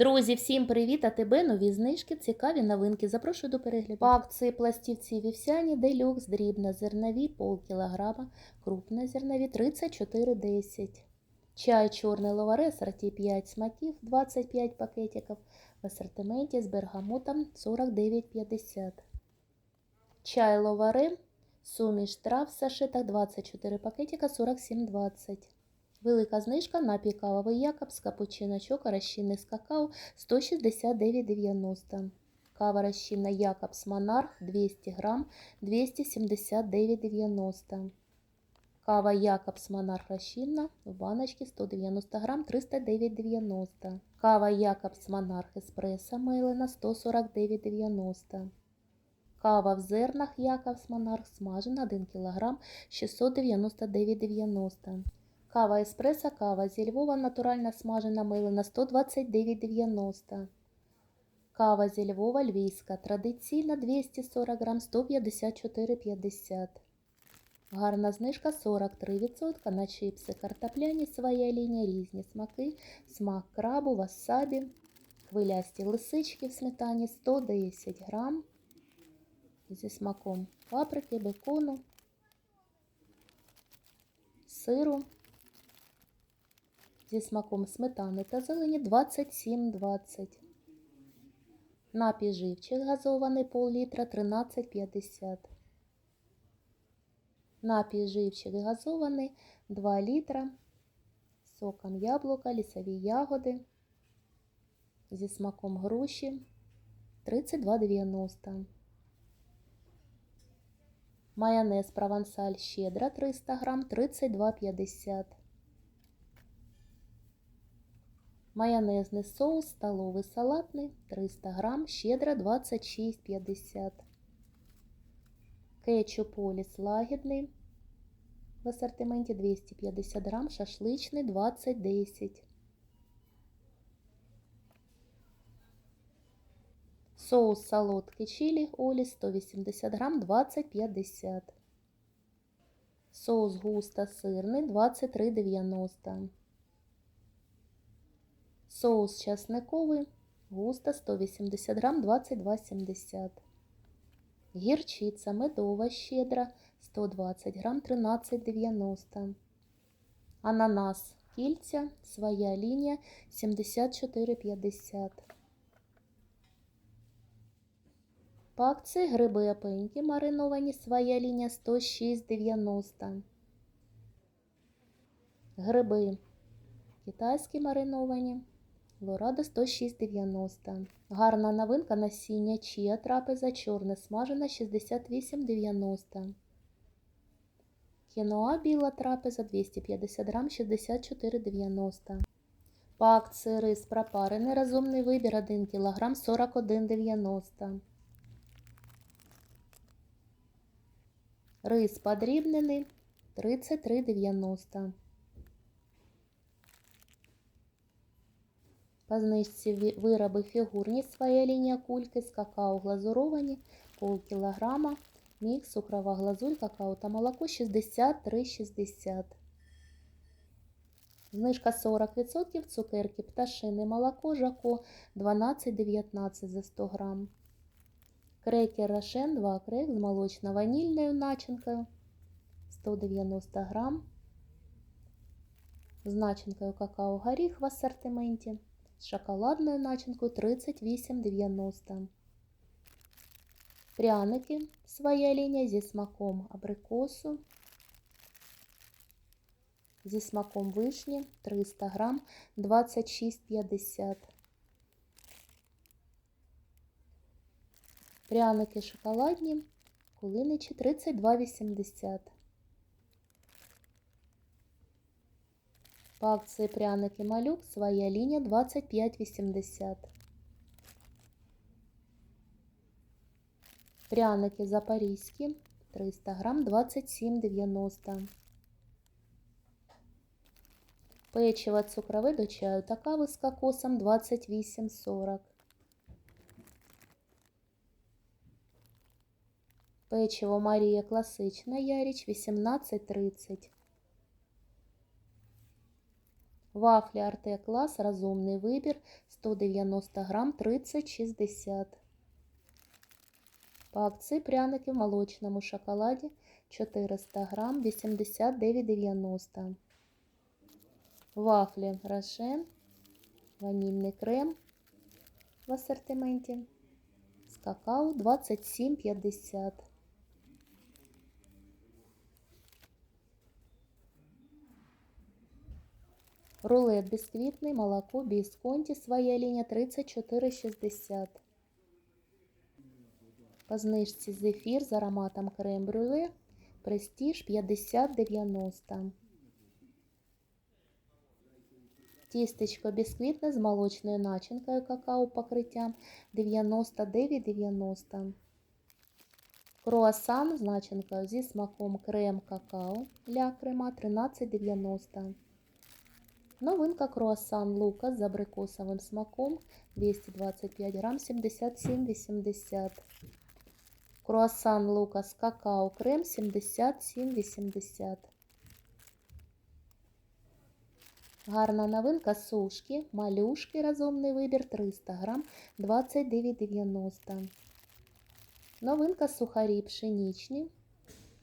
Друзі, всім привіт! А тебе нові знижки, цікаві новинки. Запрошую до перегляду. Акції пластівці вівсяні, делюкс, дрібна зернові, пол кілограма, крупна зернові 34,10. Чай чорний ловаре, асорті 5 смаків, 25 пакетиків. В асортименті з бергамотом 49,50. Чай ловаре, суміш трав в сашитах 24 пакетика 47,20. Велика знижка на кавовий якобс, капучиночок, розчинний з какао 169,90. Кава розчинна якобс Монарх 200 грам 279,90. Кава якобс Монарх розчинна в баночці 190 грам 309,90. Кава якобс Монарх еспресо мейлена 149,90. Кава в зернах якобс Монарх смажена 1 кг 699,90. Кава еспресо, кава зі Львова натуральна смажена милена 129,90. Кава зі Львова львівська традиційна 240 грам 154,50. Гарна знижка 43% на чипси картопляні своя лінія, різні смаки, смак крабу, васабі, хвилясті лисички в сметані 110 грам зі смаком паприки, бекону, сиру зі смаком сметани та зелені 27,20. Напій живчик газований пол-літра 13,50. Напій живчик газований 2 літра. Соком яблука, лісові ягоди. Зі смаком груші 32,90. Майонез провансаль щедра 300 грам 32,50. Майонезний соус столовий салатний 300 грам, щедра 26,50. Кетчуп Оліс лагідний в асортименті 250 грам, шашличний 20,10. Соус солодкий чилі Оліс 180 грам 20,50. Соус густо сирний 23,90. Соус часниковий, густо 180 грам 22,70. Гірчиця медова щедра 120 грам 13,90. Ананас кільця, своя лінія 74,50. По гриби опеньки мариновані, своя лінія 106,90. Гриби китайські мариновані. Лорада 106,90. Гарна новинка насіння чия трапеза чорне смажена 68,90. Кіноа біла трапеза 250 грам 64,90. По акції рис пропарений розумний вибір 1 кг 41,90. Рис подрібнений 33,90. По знижці вироби фігурні своя лінія кульки з какао глазуровані пол кілограма, мікс, цукрова глазурь, какао та молоко 63,60. Знижка 40%, цукерки, пташине молоко, жако 12,19 за 100 грам. Крекер Рошен 2 крек з молочно-ванільною начинкою 190 грам. З начинкою какао горіх в асортименті з шоколадною начинкою 38,90. Пряники своя лінія зі смаком абрикосу, зі смаком вишні 300 грам 26,50. Пряники шоколадні, кулиничі 32,80. По акції пряники малюк своя лінія 25,80. Пряники запорізькі 300 грам 27,90. Печиво цукрове до чаю та кави з кокосом 28,40. Печиво Марія класична Яріч 18,30. Вафлі Арте Клас, розумний вибір, 190 грам, 30,60. По акції пряники в молочному шоколаді 400 грам, 89,90. Вафлі Рошен, ванільний крем в асортименті з какао 27,50. Рулет бісквітний, молоко, бісконті, своя лінія 34,60. По знижці зефір з ароматом крем-брюле, престиж 50,90. Тістечко бісквітне з молочною начинкою какао покриттям 99,90. Круасан з начинкою зі смаком крем какао для крема 13,90. Новинка круасан Лука з абрикосовим смаком 225 грам 77,80. Круасан Лука з какао крем 77,80. Гарна новинка сушки, малюшки, розумний вибір 300 грам 29,90. Новинка сухарі пшенічні,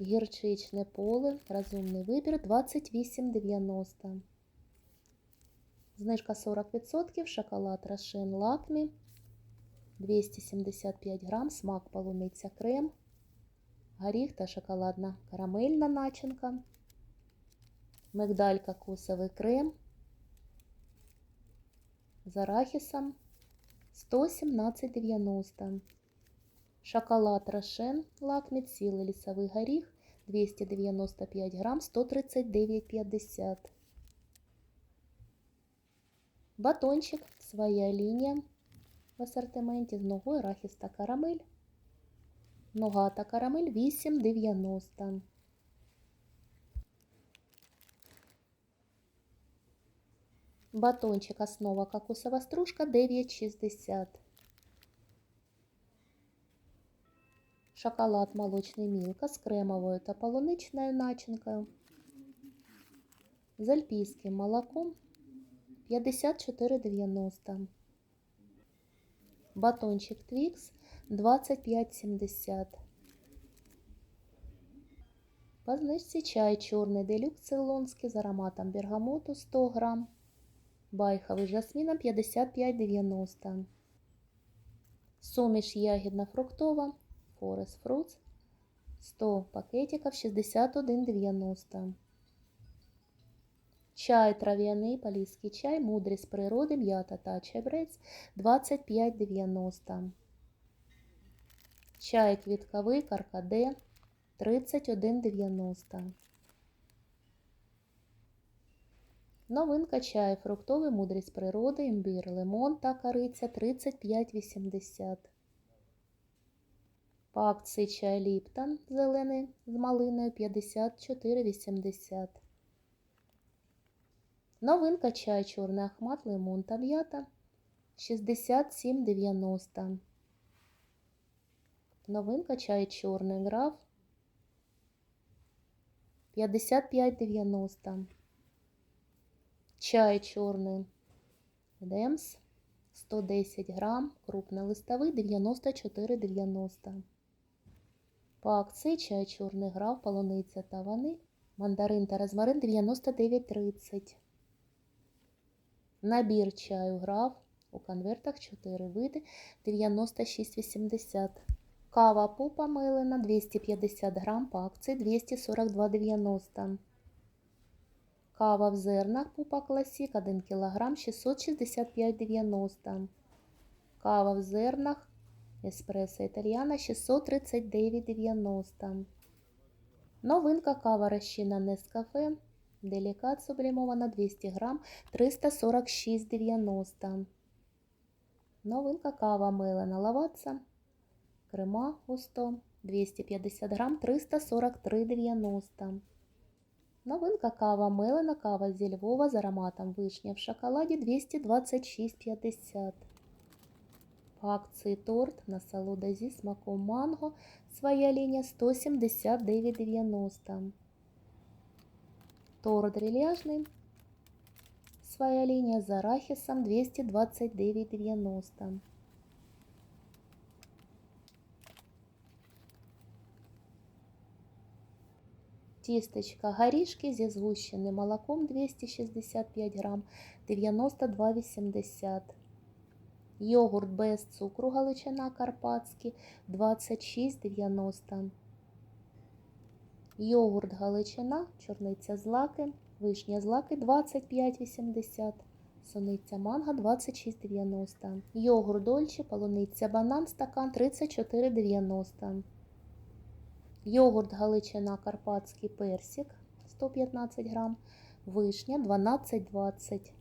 гірчичне поле, розумний вибір 28,90. Знижка 40%, шоколад Рошен Лакмі. 275 грам, смак полуниця крем, горіх та шоколадна карамельна начинка, мигдаль кокосовий крем. З арахісом 117,90. Шоколад Рошен Лакмі цілий лісовий горіх. 295 грам 139,50. Батончик, своя лінія в асортименті з ногою арахіс та карамель. Нога та карамель 8,90. Батончик основа кокосова стружка 9,60. Шоколад молочний Мілка з кремовою та полуничною начинкою. З альпійським молоком 54,90. Батончик Твікс 25,70. По знижці чай чорний делюкс цейлонський з ароматом бергамоту 100 грам. Байховий жасміном 55,90. Суміш ягідно-фруктова Forest Fruits 100 пакетиків 61,90. Чай трав'яний, поліський чай, мудрість природи, м'ята та чебрець 25,90. Чай квітковий каркаде 31,90. Новинка чай фруктовий, мудрість природи, імбір, лимон та кориця 35,80. По акції чай Ліптон зелений з малиною 54,80. Новинка чай чорний ахмат, лимон та м'ята 67,90. Новинка чай чорний граф 55,90. Чай чорний Демс 110 грам, крупнолистовий 94,90. По акції чай чорний граф, полуниця та ваниль, мандарин та розмарин 99,30. Набір чаю граф у конвертах 4 види 96,80. Кава пупа милина 250 грам по акції 242,90. Кава в зернах пупа класік 1 кг 665,90. Кава в зернах еспресо італіана 639,90. Новинка кава розчина Нескафе. Делікат сублімована 200 грам 346,90. Новинка кава мелена лаватса. Крема густо 250 грам 343,90. Новинка кава мелена, кава зі Львова з ароматом вишня в шоколаді 226,50. По акції торт насолода зі смаком манго. Своя лінія 179,90. Торт рельяжний. своя лінія з арахісом 229,90. Тістечка горішки зі згущеним молоком 265 грам 92,80. Йогурт без цукру Галичина Карпатський 26,90. Йогурт Галичина, чорниця злаки, вишня злаки 25,80. Суниця манго 26,90. Йогурт дольче, полуниця банан, стакан 34,90. Йогурт Галичина Карпатський персик 115 грам, вишня 12,20.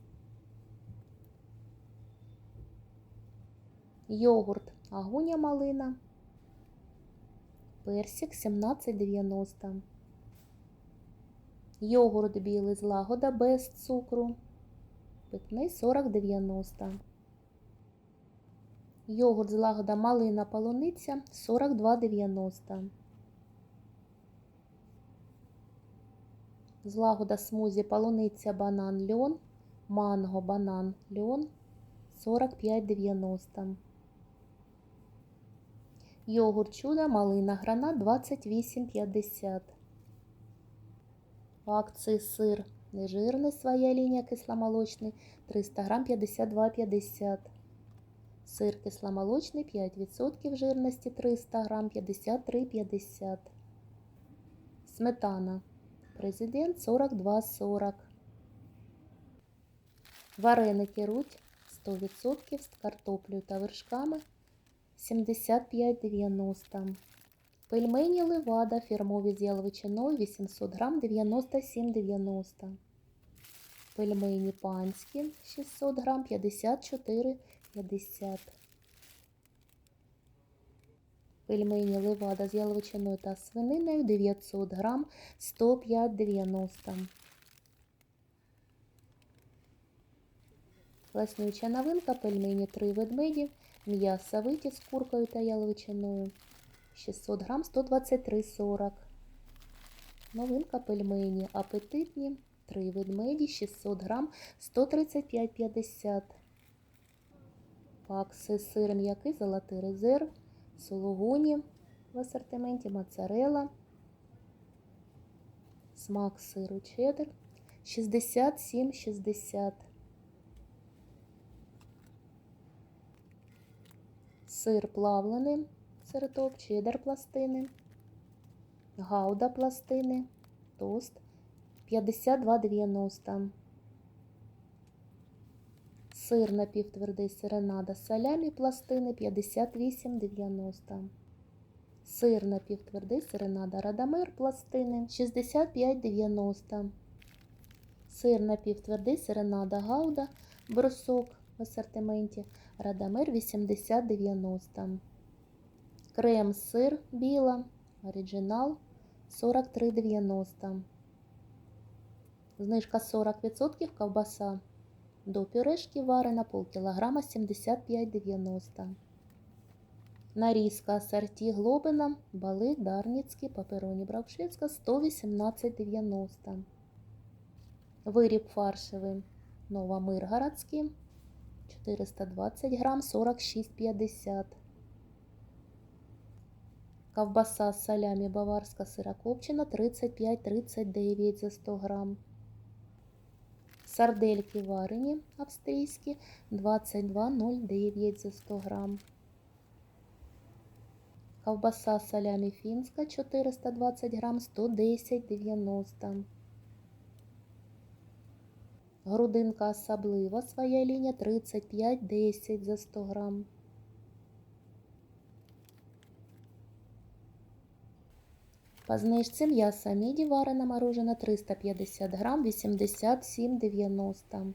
Йогурт Агуня малина, персик 17,90. Йогурт білий злагода без цукру, питний 40,90. Йогурт злагода малина полуниця 42,90. Злагода смузі полуниця банан льон, манго банан льон 45,90. Йогурт чудо малина гранат 28,50. По акції сир нежирний своя лінія кисломолочний 300 грам 52,50. Сир кисломолочний 5% жирності 300 грам 53,50. Сметана. Президент 42,40. Вареники руть 100% з картоплею та вершками 75,90. Пельмені Левада фірмові з яловичиною 800 грам 97,90. Пельмені панські 600 грам 54,50. Пельмені Левада з яловичиною та свининою 900 грам 105,90. Класнюча новинка пельмені 3 ведмеді, м'ясо виті з куркою та яловичиною 600 грам 123,40. Новинка пельмені апетитні 3 ведмеді 600 грам 135,50. Пакси сир м'який золотий резерв, сулугуні в асортименті моцарелла, смак сиру чеддер 67,60. Сир плавлений, сироток, чеддер пластини, гауда пластини, тост 52,90. Сир напівтвердий сиренада салямі пластини 58,90. Сир напівтвердий сиренада радамер пластини 65,90. Сир напівтвердий сиренада гауда брусок в асортименті радамер 80,90. Крем сир біла оригінал 43,90. Знижка 40% ковбаса. До пюрешки варена полкілограма 75,90. Нарізка ассорті Глобина, балик, Дарницький, папероні Браушвецька 118,90. Виріб фаршевий Новомиргородський 420 грам 46,50. Ковбаса з салямі баварська сирокопчена 35,39 за 100 грам. Сардельки варені австрійські 22,09 за 100 грам. Ковбаса салямі фінська 420 грам 110,90. Грудинка особлива своя лінія 35,10 за 100 грам. По знижці м'ясо міді варена морожена 350 грам 87,90.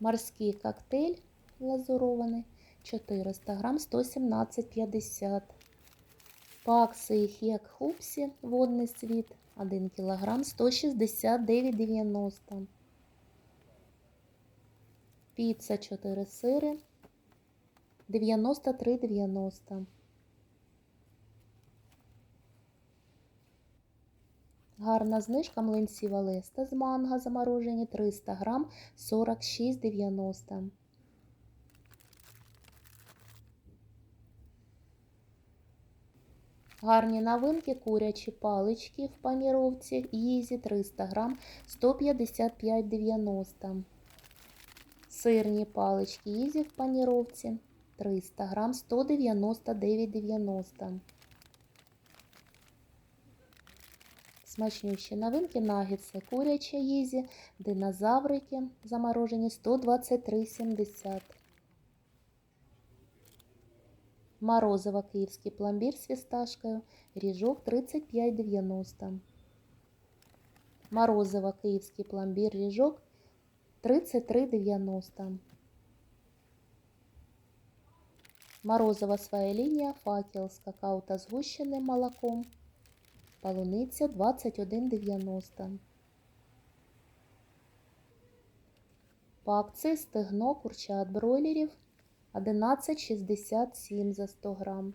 Морський коктейль глазурований 400 грам 117,50. Пакси хек хупсі водний світ 1 кг 169,90. Піца 4 сири 93,90. Гарна знижка млинці Валеста з манго заморожені 300 грам 46,90. Гарні новинки курячі палички в паніровці Ізі 300 грам 155,90. Сирні палички Ізі в паніровці 300 грам 199,90. Смачнющі новинки нагетси курячі Ізі, динозаврики заморожені 123,70. Морозиво київський пломбір з фісташкою, ріжок 35,90. Морозиво київський пломбір, ріжок 33,90. Морозиво своя лінія, факел з какао та згущеним молоком. Полуниця 21,90. По акції стегно курчат бройлерів 11,67 за 100 грам.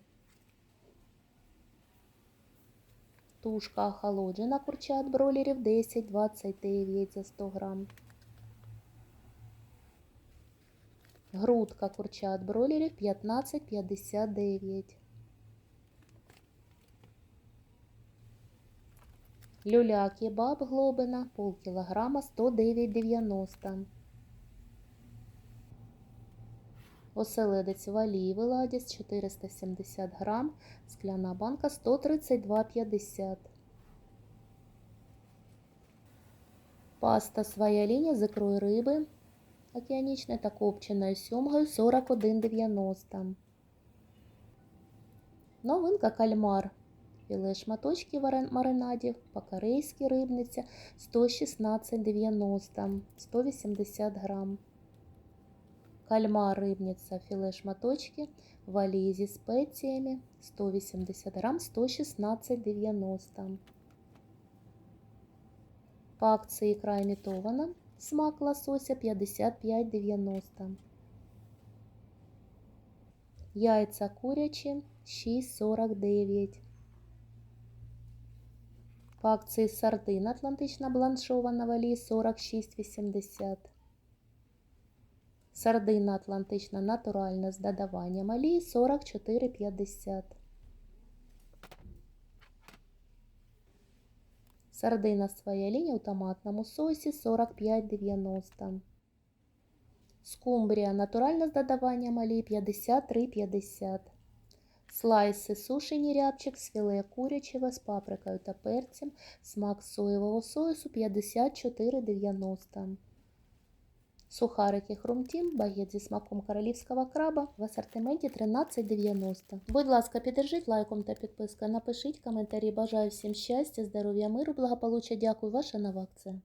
Тушка охолоджена курчат бройлерів 10,29 за 100 грам. Грудка курчат бройлерів 15,59. Люля кебаб глобина полкілограма 109,90. Оселедець в олії Веладіс 470 грам, скляна банка 132,50. Паста своя лінія з ікрою риби океанічної та копченою сьомгою 41,90. Новинка кальмар. Філе шматочки маринадів, по-корейськи рибниця 116,90, 180 грам. Кальмар рибниця філе шматочки в олії зі спеціями 180 грам 116,90. По акції ікра імітована смак лосося 55,90. Яйця курячі 6,49. По акції сардин Атлантична бланшована в олії 46,80. Сардина Атлантична натуральна з додаванням олії 44,50. Сардина своя лінія у томатному сосі 45,90. Скумбрія натуральна з додаванням олії 53,50. Слайси сушені рябчик з філе курячого з паприкою та перцем. Смак соєвого соусу 54,90. Сухарики хрумтім, багет зі смаком королівського краба в асортименті 13,90. Будь ласка, піддержіть лайком та підпискою, напишіть коментарі. Бажаю всім щастя, здоров'я, миру, благополуччя. Дякую, ваша нова акція.